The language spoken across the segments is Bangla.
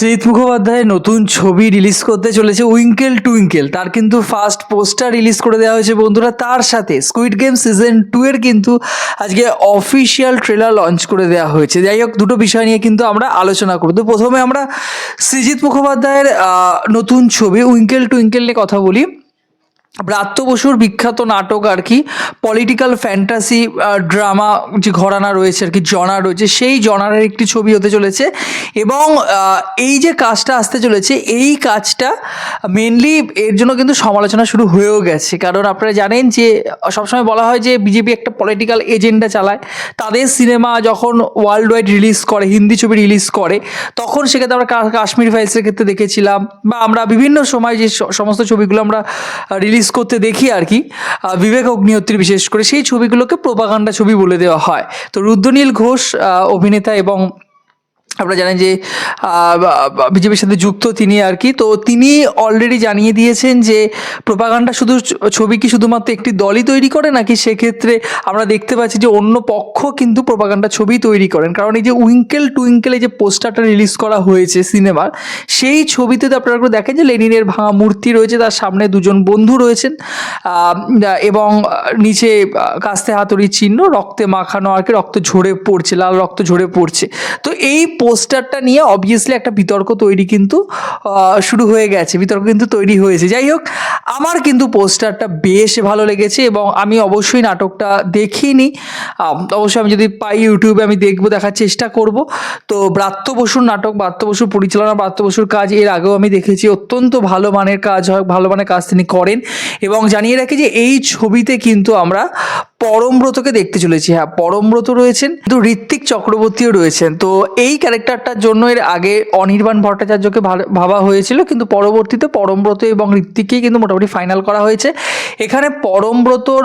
শ্রীত মুখোপাধ্যায়ের নতুন ছবি রিলিজ করতে চলেছে উইঙ্কেল টুইঙ্কেল তার কিন্তু ফার্স্ট পোস্টার রিলিজ করে দেওয়া হয়েছে বন্ধুরা। তার সাথে স্কুইড গেম সিজন টু এর কিন্তু আজকে অফিসিয়াল ট্রেলার লঞ্চ করে দেওয়া হয়েছে। যাই হোক, দুটো বিষয় নিয়ে কিন্তু আমরা আলোচনা করব। তো প্রথমে আমরা সৃজিত মুখোপাধ্যায়ের নতুন ছবি উইঙ্কেল টুইঙ্কেল নিয়ে কথা বলি। ব্রাত্য বসুর বিখ্যাত নাটক আর কি পলিটিক্যাল ফ্যান্টাসি ড্রামা যে ঘরানা রয়েছে আর কি জনা রয়েছে, সেই জনারের একটি ছবি হতে চলেছে। এবং এই যে কাজটা আসতে চলেছে, এই কাজটা মেনলি এর জন্য কিন্তু সমালোচনা শুরু হয়েও গেছে। কারণ আপনারা জানেন যে, সবসময় বলা হয় যে বিজেপি একটা পলিটিক্যাল এজেন্ডা চালায়। তাদের সিনেমা যখন ওয়ার্ল্ড ওয়াইড রিলিজ করে, হিন্দি ছবি রিলিজ করে, তখন সেক্ষেত্রে আমরা কাশ্মীর ফাইলসের ক্ষেত্রে দেখেছিলাম, বা আমরা বিভিন্ন সময় যে সমস্ত ছবিগুলো আমরা রিলিজ করতে দেখি আর কি। বিবেক অগ্নিহোত্রী বিশেষ করে সেই ছবিগুলোকে প্রোপাগান্ডা ছবি বলে দেওয়া হয়। তো রুদ্রনীল ঘোষ অভিনেতা এবং আপনারা জানেন যে বিজেপির সাথে যুক্ত তিনি আর কি। তো তিনি অলরেডি জানিয়ে দিয়েছেন যে, প্রোপাগান্ডা শুধু ছবি কি শুধুমাত্র একটি দলই তৈরি করে, নাকি সেক্ষেত্রে আমরা দেখতে পাচ্ছি যে অন্য পক্ষ কিন্তু প্রোপাগান্ডা ছবি তৈরি করেন। কারণ এই যে উইঙ্কেল টুইঙ্কেলে যে পোস্টারটা রিলিজ করা হয়েছে সিনেমার, সেই ছবিতে তো আপনারা দেখেন যে লেনিনের ভাঙা মূর্তি রয়েছে, তার সামনে দুজন বন্ধু রয়েছেন। এবং নিচে কাস্তে হাতুড়ির চিহ্ন, রক্তে মাখানো আর কি, রক্ত ঝরে পড়ছে, লাল রক্ত ঝরে পড়ছে। তো এই পোস্টারটা নিয়ে অবভিয়াসলি একটা বিতর্ক তৈরি কিন্তু শুরু হয়ে গেছে, বিতর্ক কিন্তু তৈরি হয়েছে। যাই হোক, আমার কিন্তু পোস্টারটা বেশ ভালো লেগেছে এবং আমি অবশ্যই নাটকটা দেখিনি। অবশ্যই আমি যদি পাই ইউটিউবে আমি দেখব, দেখার চেষ্টা করব। তো ব্রাত্য বসুর নাটক, ব্রাত্য বসুর পরিচালনা, ব্রাত্য বসুর কাজ, এর আগেও আমি দেখেছি। অত্যন্ত ভালো মানের কাজ হয়, ভালো মানের কাজ তিনি করেন এবং জানিয়ে রাখি যে এই ছবিতে কিন্তু আমরা পরমব্রতকে দেখতে চলেছি। হ্যাঁ পরমব্রত রয়েছেন, কিন্তু ঋত্বিক চক্রবর্তীও রয়েছেন। তো এই ক্যারেক্টারটার জন্য এর আগে অনির্বাণ ভট্টাচার্যকে ভাবা হয়েছিল, কিন্তু পরবর্তীতে পরমব্রত এবং ঋত্বিককেই কিন্তু মোটামুটি ফাইনাল করা হয়েছে। এখানে পরমব্রতর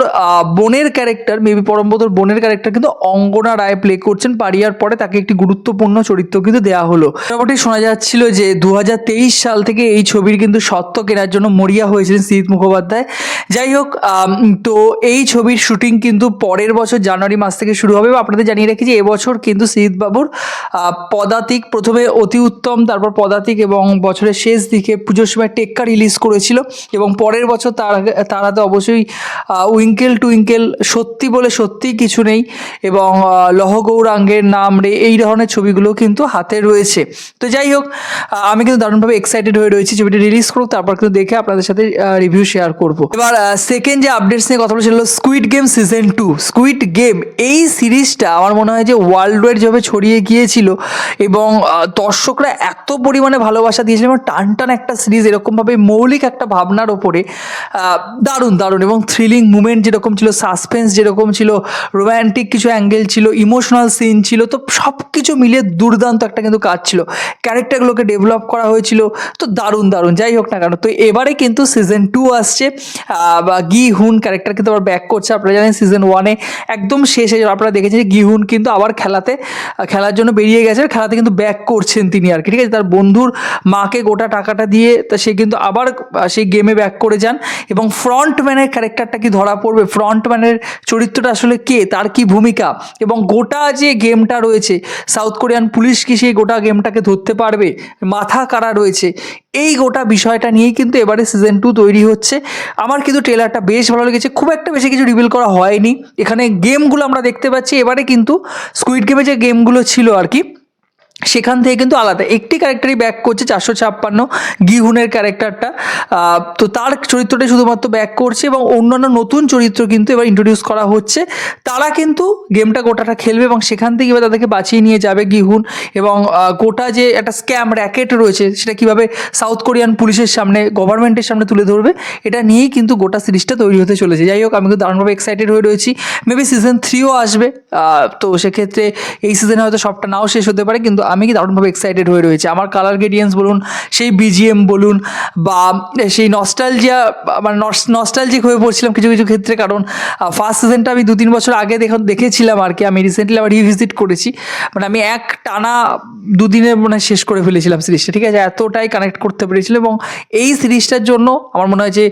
বোনের ক্যারেক্টার মেবি পরমব্রতর বোনের ক্যারেক্টার কিন্তু অঙ্গনা রায় প্লে করছেন। পারিয়ার পরে তাকে একটি গুরুত্বপূর্ণ চরিত্র কিন্তু দেওয়া হলো। মোটামুটি শোনা যাচ্ছিল যে দু হাজার তেইশ সাল থেকে এই ছবির কিন্তু সত্ত্ব কেনার জন্য মরিয়া হয়েছিলেন শীত মুখোপাধ্যায়। যাই হোক তো এই ছবির শুটিং কিন্তু পরের বছর জানুয়ারি মাস থেকে শুরু হবে। আপনাদের জানিয়ে রাখি যে এবছর কিন্তু বাবুর পদাতিক প্রথমে অতি উত্তম তারপর পদাতিক এবং বছরের শেষ দিকে পুজোর সময় টেক্কা রিলিজ করেছিল এবং পরের বছর তার তার হাতে অবশ্যই উইঙ্কেল টুইঙ্কেল সত্যি বলে সত্যিই কিছু নেই এবং আহ, লহ নাম রে এই ধরনের ছবিগুলো কিন্তু হাতে রয়েছে। তো যাই হোক আমি কিন্তু দারুণভাবে এক্সাইটেড হয়ে রয়েছি। ছবিটি রিলিজ করুক তারপর কিন্তু দেখে আপনাদের সাথে রিভিউ শেয়ার করব। এবার সেকেন্ড যে আপডেটস নিয়ে কথা বলেছিল squid game season two squid game এই সিরিজটা আমার মনে হয় যে ওয়ার্ল্ড ওয়াইড যেভাবে ছড়িয়ে গিয়েছিল এবং দর্শকরা এত পরিমাণে ভালোবাসা দিয়েছিল এবং টান টান একটা সিরিজ এরকমভাবে মৌলিক একটা ভাবনার ওপরে দারুণ দারুণ এবং থ্রিলিং মুমেন্ট যেরকম ছিল সাসপেন্স যেরকম ছিল রোম্যান্টিক কিছু অ্যাঙ্গেল ছিল ইমোশনাল সিন ছিল, তো সব কিছু মিলিয়ে দুর্দান্ত একটা কিন্তু কাজ ছিল। ক্যারেক্টারগুলোকে ডেভেলপ করা হয়েছিল, তো দারুণ দারুণ, যাই হোক না কেন, তো এবারে কিন্তু সিজন টু আসছে বা গি হুন ক্যারেক্টার কিন্তু আবার ব্যাক করছে। আপনারা জানেন সিজন ওয়ানে একদম শেষে আপনারা দেখেছেন যে গিহুন কিন্তু আবার খেলাতে, খেলার জন্য বেরিয়ে গেছে, খেলাতে কিন্তু ব্যাক করছেন তিনি আর কি, ঠিক আছে? তার বন্ধুর মাকে গোটা টাকাটা দিয়ে তা সে কিন্তু আবার, সেই গেমে ব্যাক করে যান। এবং ফ্রন্টম্যানের ক্যারেক্টারটা কি ধরা পড়বে? ফ্রন্টম্যানের চরিত্রটা আসলে কে? তার কি ভূমিকা? এবং গোটা যে গেমটা রয়েছে সাউথ কোরিয়ান পুলিশ কি সেই গোটা গেমটাকে ধরতে পারবে? মাথা কারা রয়েছে। এই গোটা বিষয়টা নিয়েই কিন্তু এবারে সিজন টু তৈরি হচ্ছে। আমার কিন্তু ট্রেলারটা বেশ ভালো লেগেছে। খুব একটা বেশি কিছু রিভিল করা হয়নি। এখানে গেমগুলো আমরা দেখতে পাচ্ছি। এবারে কিন্তু স্কুইড গেমে যে গেমগুলো ছিল আর কি সেখান থেকে কিন্তু আলাদা। একটি ক্যারেক্টারই ব্যাক করছে চারশো ছাপ্পান্ন গিহুনের ক্যারেক্টারটা তো তার চরিত্রটাই শুধুমাত্র ব্যাক করছে এবং অন্যান্য নতুন চরিত্র কিন্তু এবার ইন্ট্রোডিউস করা হচ্ছে। তারা কিন্তু গেমটা গোটাটা খেলবে এবং সেখান থেকে এবার তাদেরকে বাঁচিয়ে নিয়ে যাবে গিহুন এবং গোটা যে একটা স্ক্যাম র্যাকেট রয়েছে, সেটা কীভাবে সাউথ কোরিয়ান পুলিশের সামনে গভর্নমেন্টের সামনে তুলে ধরবে, এটা নিয়েই কিন্তু গোটা সিরিজটা তৈরি হতে চলেছে। যাই হোক, আমি কিন্তু দারুণভাবে এক্সাইটেড হয়ে রয়েছি। মেবি সিজন থ্রিও আসবে। তো সেক্ষেত্রে এই সিজনে হয়তো সবটা নাও শেষ হতে পারে, কিন্তু আমি কি দারুণভাবে এক্সাইটেড হয়ে রয়েছে। আমার কালার গ্রেডিয়েন্স বলুন, সেই বিজিএম বলুন, বা সেই নস্টালজিয়া মানে নস্টালজিক হয়ে পড়ছিলাম কিছু কিছু ক্ষেত্রে। কারণ ফার্স্ট সিজনটা আমি দু তিন বছর আগে দেখুন দেখেছিলাম আর কি। আমি রিসেন্টলি আবার রিভিজিট করেছি। মানে আমি এক টানা দুদিনে মানে শেষ করে ফেলেছিলাম সিরিজটা ঠিক আছে, এতটাই কানেক্ট করতে পেরেছিলাম এবং এই সিরিজটার জন্য আমার মনে হয় যে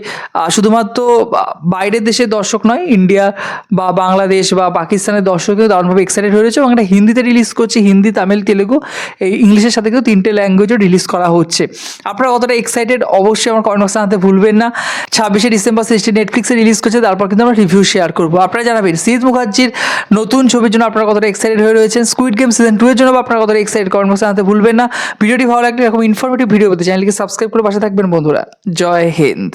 শুধুমাত্র বাইরের দেশের দর্শক নয় ইন্ডিয়া বা বাংলাদেশ বা পাকিস্তানের দর্শকও দারুণভাবে এক্সাইটেড হয়ে রয়েছে এবং এটা হিন্দিতে রিলিজ করছে, হিন্দি, তামিল, তেলেগু। এই ইংলিশের সাথে কিন্তু তিনটে ল্যাঙ্গুয়েজও রিলিজ করা হচ্ছে। আপনারা কতটা এক্সাইটেড অবশ্যই আমার কমেন্ট বক্সে জানাতে ভুলবেন না। ছাব্বিশে ডিসেম্বর সিক্সটি নেটফ্লিক্সে রিলিজ করছে, তারপর কিন্তু আমরা রিভিউ শেয়ার করব। আপনারা জানাবেন, সিদ মুখার্জির নতুন ছবির জন্য আপনারা কতটা এক্সাইটেড হয়ে রয়েছেন? স্কুইড গেম সিজন টু এর জন্য আপনারা কতটা এক্সাইটেড কমেন্ট বক্সে জানাতে ভুলবেন না। ভিডিওটি ভালো লাগলে এরকম ইনফরমেটিভ ভিডিও পেতে চ্যানেলকে সাবস্ক্রাইব করে পাশে থাকবেন বন্ধুরা। জয় হিন্দ।